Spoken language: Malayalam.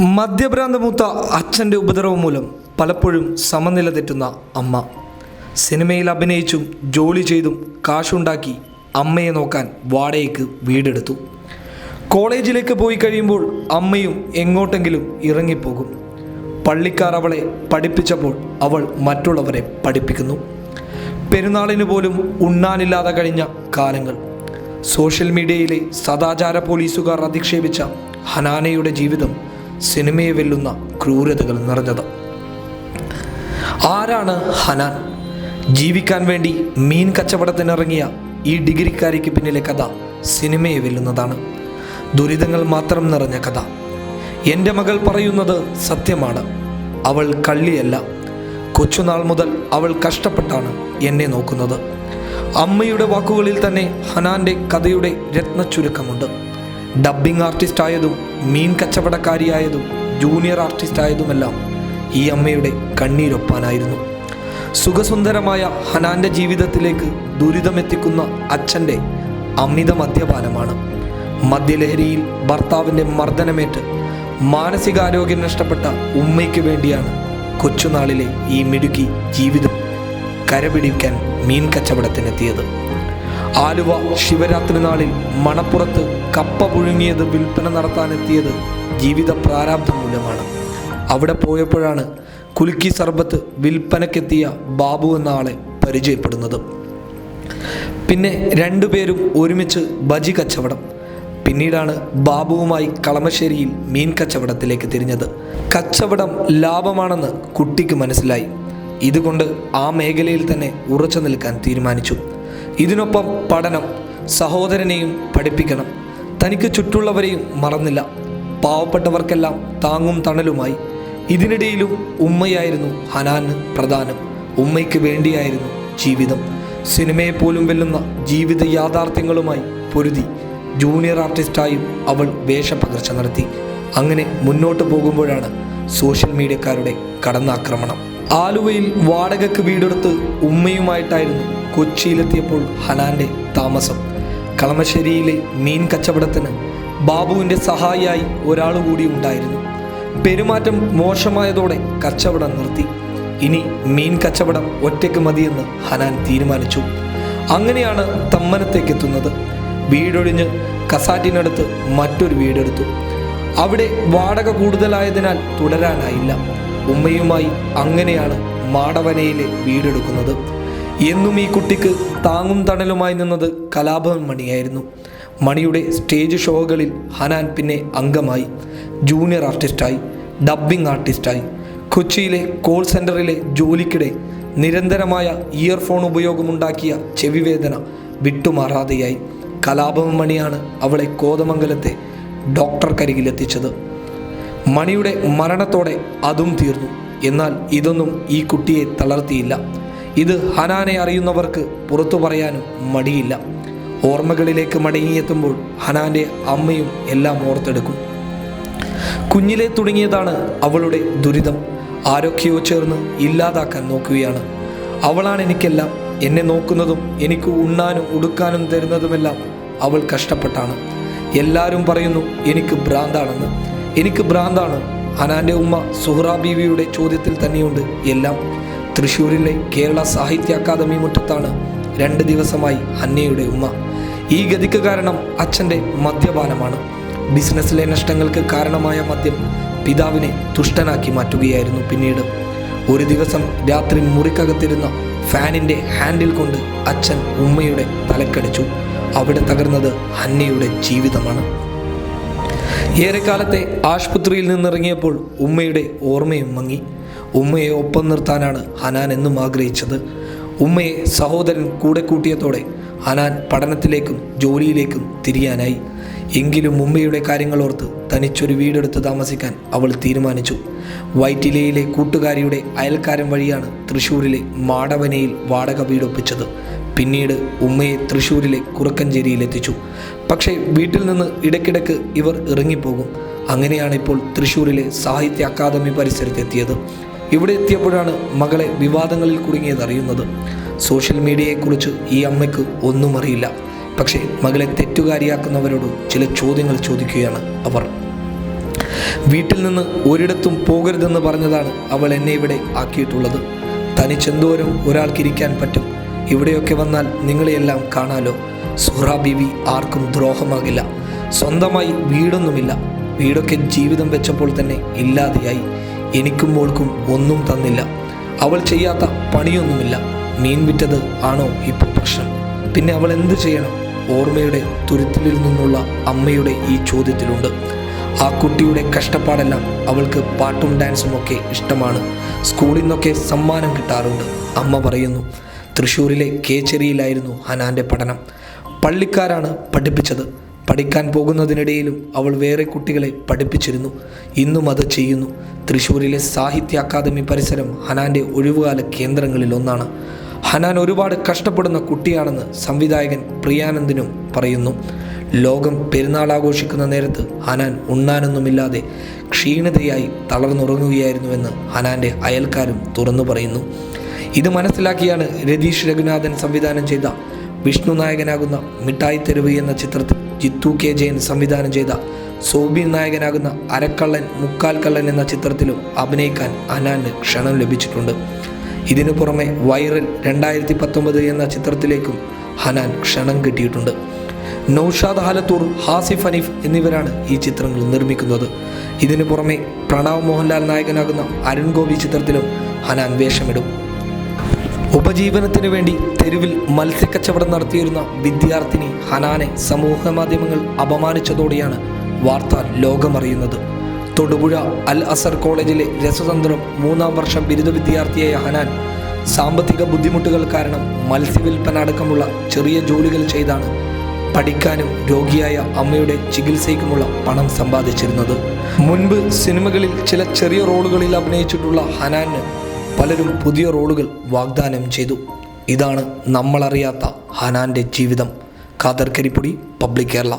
മദ്യഭ്രാന്ത് മൂത്ത അച്ഛന്റെ ഉപദ്രവം മൂലം പലപ്പോഴും സമനില തെറ്റുന്ന അമ്മ. സിനിമയിൽ അഭിനയിച്ചും ജോലി ചെയ്തും കാശുണ്ടാക്കി അമ്മയെ നോക്കാൻ വാടകയ്ക്ക് വീടെടുത്തു. കോളേജിലേക്ക് പോയി കഴിയുമ്പോൾ അമ്മയും എങ്ങോട്ടെങ്കിലും ഇറങ്ങിപ്പോകും. പള്ളിക്കാർ അവളെ പഠിപ്പിച്ചപ്പോൾ അവൾ മറ്റുള്ളവരെ പഠിപ്പിക്കുന്നു. പെരുന്നാളിന് പോലും ഉണ്ണാനില്ലാതെ കഴിഞ്ഞ കാലങ്ങൾ. സോഷ്യൽ മീഡിയയിലെ സദാചാര പോലീസുകാർ അധിക്ഷേപിച്ച ഹനാനയുടെ ജീവിതം സിനിമയെ വെല്ലുന്ന ക്രൂരതകൾ നിറഞ്ഞത്. ആരാണ് ഹനാൻ? ജീവിക്കാൻ വേണ്ടി മീൻ കച്ചവടത്തിനിറങ്ങിയ ഈ ഡിഗ്രിക്കാരിക്ക് പിന്നിലെ കഥ സിനിമയെ വെല്ലുന്നതാണ്. ദുരിതങ്ങൾ മാത്രം നിറഞ്ഞ കഥ. എന്റെ മകൾ പറയുന്നത് സത്യമാണ്. അവൾ കള്ളിയല്ല. കൊച്ചുനാൾ മുതൽ അവൾ കഷ്ടപ്പെട്ടാണ് എന്നെ നോക്കുന്നത്. അമ്മയുടെ വാക്കുകളിൽ തന്നെ ഹനാന്റെ കഥയുടെ രത്നച്ചുരുക്കമുണ്ട്. ഡബ്ബിംഗ് ആർട്ടിസ്റ്റ് ആയതും മീൻ കച്ചവടക്കാരിയായതും ജൂനിയർ ആർട്ടിസ്റ്റ് ആയതുമെല്ലാം ഈ അമ്മയുടെ കണ്ണീരൊപ്പാനായിരുന്നു സുഖസുന്ദരമായ ഹനാന്റെ ജീവിതത്തിലേക്ക് ദുരിതമെത്തിക്കുന്ന അച്ഛന്റെ അമിത മദ്യപാനമാണ്. മദ്യലഹരിയിൽ ഭർത്താവിന്റെ മർദ്ദനമേറ്റ് മാനസികാരോഗ്യം നഷ്ടപ്പെട്ട ഉമ്മയ്ക്ക് വേണ്ടിയാണ് കൊച്ചുനാളിലെ ഈ മിടുക്കി ജീവിതം കരപിടിക്കാൻ മീൻ കച്ചവടത്തിനെത്തിയത്. ആലുവ ശിവരാത്രി നാളിൽ മണപ്പുറത്ത് കപ്പ പുഴുങ്ങിയത് വിൽപ്പന നടത്താനെത്തിയത് ജീവിത പ്രാരാബ്ധം മൂലമാണ്. അവിടെ പോയപ്പോഴാണ് കുലുക്കി സർബത്ത് വിൽപ്പനക്കെത്തിയ ബാബു എന്ന ആളെ പരിചയപ്പെടുന്നത്. പിന്നെ രണ്ടുപേരും ഒരുമിച്ച് ബജി കച്ചവടം. പിന്നീടാണ് ബാബുവുമായി കളമശ്ശേരിയിൽ മീൻ കച്ചവടത്തിലേക്ക് തിരിഞ്ഞത്. കച്ചവടം ലാഭമാണെന്ന് കുട്ടിക്ക് മനസ്സിലായി. ഇതുകൊണ്ട് ആ മേഖലയിൽ തന്നെ ഉറച്ചു നിൽക്കാൻ തീരുമാനിച്ചു. ഇതിനൊപ്പം പഠനം സഹോദരനെയും പഠിപ്പിക്കണം. തനിക്ക് ചുറ്റുള്ളവരെയും മറന്നില്ല. പാവപ്പെട്ടവർക്കെല്ലാം താങ്ങും തണലുമായി. ഇതിനിടയിലും ഉമ്മയായിരുന്നു ഹനാന് പ്രധാനം. ഉമ്മയ്ക്ക് വേണ്ടിയായിരുന്നു ജീവിതം. സിനിമയെ പോലും വെല്ലുന്ന ജീവിത യാഥാർത്ഥ്യങ്ങളുമായി പൊരുതി. ജൂനിയർ ആർട്ടിസ്റ്റായും അവൾ വേഷപകർച്ച നടത്തി. അങ്ങനെ മുന്നോട്ട് പോകുമ്പോഴാണ് സോഷ്യൽ മീഡിയക്കാരുടെ കടന്നാക്രമണം. ആലുവയിൽ വാടകയ്ക്ക് വീടെടുത്ത് ഉമ്മയുമായിട്ടായിരുന്നു കൊച്ചിയിലെത്തിയപ്പോൾ ഹനാന്റെ താമസം. കളമശ്ശേരിയിലെ മീൻ കച്ചവടത്തിന് ബാബുവിന്റെ സഹായിയായി ഒരാൾ കൂടി ഉണ്ടായിരുന്നു. പെരുമാറ്റം മോശമായതോടെ കച്ചവടം നിർത്തി. ഇനി മീൻ കച്ചവടം ഒറ്റയ്ക്ക് മതിയെന്ന് ഹനാൻ തീരുമാനിച്ചു. അങ്ങനെയാണ് തമ്മനത്തേക്ക് എത്തുന്നത്. വീടൊഴിഞ്ഞ് കസാറ്റിനടുത്ത് മറ്റൊരു വീടെടുത്തു. അവിടെ വാടക കൂടുതലായതിനാൽ തുടരാനായില്ല. ഉമ്മയുമായി അങ്ങനെയാണ് മാടവനയിലെ വീടെടുക്കുന്നത്. എന്നും ഈ കുട്ടിക്ക് താങ്ങും തണലുമായി നിന്നത് കലാഭവൻ മണിയായിരുന്നു. മണിയുടെ സ്റ്റേജ് ഷോകളിൽ ഹനാൻ പിന്നെ അംഗമായി ജൂനിയർ ആർട്ടിസ്റ്റായി ഡബ്ബിംഗ് ആർട്ടിസ്റ്റായി കൊച്ചിയിലെ കോൾ സെന്ററിലെ ജോലിക്കിടെ നിരന്തരമായ ഇയർഫോൺ ഉപയോഗമുണ്ടാക്കിയ ചെവിവേദന വിട്ടുമാറാതെയായി. കലാഭവൻ മണിയാണ് അവളെ കോതമംഗലത്തെ ഡോക്ടർക്കരികിലെത്തിച്ചത്. മണിയുടെ മരണത്തോടെ അതും തീർന്നു. എന്നാൽ ഇതൊന്നും ഈ കുട്ടിയെ തളർത്തിയില്ല. ഇത് ഹനാനെ അറിയുന്നവർക്ക് പുറത്തു പറയാനും മടിയില്ല. ഓർമ്മകളിലേക്ക് മടങ്ങിയെത്തുമ്പോൾ ഹനാന്റെ അമ്മയും എല്ലാം ഓർത്തെടുക്കും. കുഞ്ഞിലെ തുടങ്ങിയതാണ് അവളുടെ ദുരിതം. ആരൊക്കെയോ ചേർന്ന് ഇല്ലാതാക്കാൻ നോക്കുകയാണ്. അവളാണ് എനിക്കെല്ലാം എന്നെ നോക്കുന്നതും എനിക്ക് ഉണ്ണാനും ഉടുക്കാനും തരുന്നതുമെല്ലാം അവൾ കഷ്ടപ്പെട്ടാണ്. എല്ലാവരും പറയുന്നു എനിക്ക് ഭ്രാന്താണെന്ന്. എനിക്ക് ഭ്രാന്താണ്. ഹനാന്റെ ഉമ്മ സുഹ്റ ബീവിയുടെ ചോദ്യത്തിൽ തന്നെയുണ്ട്. എല്ലാം തൃശ്ശൂരിലെ കേരള സാഹിത്യ അക്കാദമി മുറ്റത്താണ്. രണ്ട് ദിവസമായി ഹന്നയുടെ ഉമ്മ. ഈ ഗതിക്ക് കാരണം അച്ഛന്റെ മദ്യപാനമാണ്. ബിസിനസ്സിലെ നഷ്ടങ്ങൾക്ക് കാരണമായ മദ്യം പിതാവിനെ തുഷ്ടനാക്കി മാറ്റുകയായിരുന്നു പിന്നീട്. ഒരു ദിവസം രാത്രി മുറിക്കകത്തിരുന്ന ഫാനിന്റെ ഹാൻഡിൽ കൊണ്ട് അച്ഛൻ ഉമ്മയുടെ തലക്കടിച്ചു. അവിടെ തകർന്നത് ഹന്നയുടെ ജീവിതമാണ്. ഏറെക്കാലത്തെ ആശുപത്രിയിൽ നിന്നിറങ്ങിയപ്പോൾ ഉമ്മയുടെ ഓർമ്മയും മങ്ങി. ഉമ്മയെ ഒപ്പം നിർത്താനാണ് ഹനാൻ എന്നും ആഗ്രഹിച്ചത്. ഉമ്മയെ സഹോദരൻ കൂടെ കൂട്ടിയതോടെ ഹനാൻ പഠനത്തിലേക്കും ജോലിയിലേക്കും തിരിയാനായി. എങ്കിലും ഉമ്മയുടെ കാര്യങ്ങൾ ഓർത്ത് തനിച്ചൊരു വീടെടുത്ത് താമസിക്കാൻ അവൾ തീരുമാനിച്ചു. വൈറ്റിലയിലെ കൂട്ടുകാരിയുടെ അയൽക്കാരൻ വഴിയാണ് തൃശ്ശൂരിലെ മാടവനയിൽ വാടക വീടൊപ്പിച്ചത്. പിന്നീട് ഉമ്മയെ തൃശ്ശൂരിലെ കുറുക്കഞ്ചേരിയിൽ എത്തിച്ചു പക്ഷേ വീട്ടിൽ നിന്ന് ഇടയ്ക്കിടയ്ക്ക് ഇവർ ഇറങ്ങിപ്പോകും. അങ്ങനെയാണ് ഇപ്പോൾ തൃശ്ശൂരിലെ സാഹിത്യ അക്കാദമി പരിസരത്തെത്തിയത്. ഇവിടെ എത്തിയപ്പോഴാണ് മകളെ വിവാദങ്ങളിൽ കുടുങ്ങിയത് അറിയുന്നത്. സോഷ്യൽ മീഡിയയെക്കുറിച്ച് ഈ അമ്മയ്ക്ക് ഒന്നും അറിയില്ല. പക്ഷേ മകളെ തെറ്റുകാരിയാക്കുന്നവരോട് ചില ചോദ്യങ്ങൾ ചോദിക്കുകയാണ് അവർ. വീട്ടിൽ നിന്ന് ഒരിടത്തും പോകരുതെന്ന് പറഞ്ഞതാണ് അവൾ എന്നെ ഇവിടെ ആക്കിയിട്ടുള്ളത്. തനിച്ചെന്തോരം ഒരാൾക്കിരിക്കാൻ പറ്റും? ഇവിടെയൊക്കെ വന്നാൽ നിങ്ങളെയെല്ലാം കാണാലോ? സുഹ്റ ബീവി ആർക്കും ദ്രോഹമാകില്ല. സ്വന്തമായി വീടൊന്നുമില്ല. വീടൊക്കെ ജീവിതം വെച്ചപ്പോൾ തന്നെ ഇല്ലാതെയായി. എനിക്കും മോൾക്കും ഒന്നും തന്നില്ല. അവൾ ചെയ്യാത്ത പണിയൊന്നുമില്ല. മീൻ വിറ്റത് ആണോ ഇപ്പോൾ പ്രശ്നം. പിന്നെ അവൾ എന്ത് ചെയ്യണം? ഓർമ്മയുടെ തുരുത്തിലിൽ നിന്നുള്ള അമ്മയുടെ ഈ ചോദ്യത്തിലുണ്ട്. ആ കുട്ടിയുടെ കഷ്ടപ്പാടെല്ലാം അവൾക്ക് പാട്ടും ഡാൻസും ഒക്കെ ഇഷ്ടമാണ്. സ്കൂളിൽ നിന്നൊക്കെ സമ്മാനം കിട്ടാറുണ്ട്. അമ്മ പറയുന്നു തൃശ്ശൂരിലെ കേച്ചേരിയിലായിരുന്നു ഹനാന്റെ പഠനം. പള്ളിക്കാരാണ് പഠിപ്പിച്ചത്. പഠിക്കാൻ പോകുന്നതിനിടയിലും അവൾ വേറെ കുട്ടികളെ പഠിപ്പിച്ചിരുന്നു. ഇന്നും അത് ചെയ്യുന്നു. തൃശ്ശൂരിലെ സാഹിത്യ അക്കാദമി പരിസരം ഹനാന്റെ ഒഴിവുകാല കേന്ദ്രങ്ങളിൽ ഒന്നാണ്. ഹനാൻ ഒരുപാട് കഷ്ടപ്പെടുന്ന കുട്ടിയാണെന്ന് സംവിധായകൻ പ്രിയാനന്ദിനും പറയുന്നു. ലോകം പെരുന്നാൾ ആഘോഷിക്കുന്ന നേരത്ത് ഹനാൻ ഉണ്ണാനൊന്നുമില്ലാതെ ക്ഷീണിതയായി തളർന്നുറങ്ങുകയായിരുന്നുവെന്ന് ഹനാന്റെ അയൽക്കാരും തുറന്നു പറയുന്നു. ഇത് മനസ്സിലാക്കിയാണ് രതീഷ് രഘുനാഥൻ സംവിധാനം ചെയ്ത വിഷ്ണു നായകനാകുന്ന മിഠായി തെരുവ് എന്ന ചിത്രത്തിൽ ജിത്തു കെ ജയൻ സംവിധാനം ചെയ്ത സോബിൻ നായകനാകുന്ന അരക്കള്ളൻ മുക്കാൽ കള്ളൻ എന്ന ചിത്രത്തിലും അഭിനയിക്കാൻ അനാന് ക്ഷണം ലഭിച്ചിട്ടുണ്ട്. ഇതിനു പുറമെ വൈറൽ രണ്ടായിരത്തി പത്തൊമ്പത് എന്ന ചിത്രത്തിലേക്കും ഹനാൻ ക്ഷണം കിട്ടിയിട്ടുണ്ട്. നൌഷാദ് ഹാലത്തൂർ ഹാസിഫ് ഹനീഫ് എന്നിവരാണ് ഈ ചിത്രങ്ങൾ നിർമ്മിക്കുന്നത്. ഇതിനു പുറമെ പ്രണവ് മോഹൻലാൽ നായകനാകുന്ന അരുൺ ഗോപി ചിത്രത്തിലും ഹനാൻ വേഷമിടും. ഉപജീവനത്തിനു വേണ്ടി തെരുവിൽ മത്സ്യക്കച്ചവടം നടത്തിയിരുന്ന വിദ്യാർത്ഥിനി ഹനാനെ സമൂഹ മാധ്യമങ്ങൾ അപമാനിച്ചതോടെയാണ് വാർത്ത ലോകമറിയുന്നത്. തൊടുപുഴ അൽ അസർ കോളേജിലെ രസതന്ത്രം മൂന്നാം വർഷ ബിരുദ വിദ്യാർത്ഥിയായ ഹനാൻ സാമ്പത്തിക ബുദ്ധിമുട്ടുകൾ കാരണം മത്സ്യവിൽപ്പന അടക്കമുള്ള ചെറിയ ജോലികൾ ചെയ്താണ് പഠിക്കാനും രോഗിയായ അമ്മയുടെ ചികിത്സയ്ക്കുമുള്ള പണം സമ്പാദിച്ചിരുന്നത്. മുൻപ് സിനിമകളിൽ ചില ചെറിയ റോളുകളിൽ അഭിനയിച്ചിട്ടുള്ള ഹനാന് പലരും പുതിയ റോളുകൾ വാഗ്ദാനം ചെയ്തു. ഇതാണ് നമ്മളറിയാത്ത ഹനാന്റെ ജീവിതം. ഖാദർ കരിപ്പൊടി പബ്ലിക് കേരള.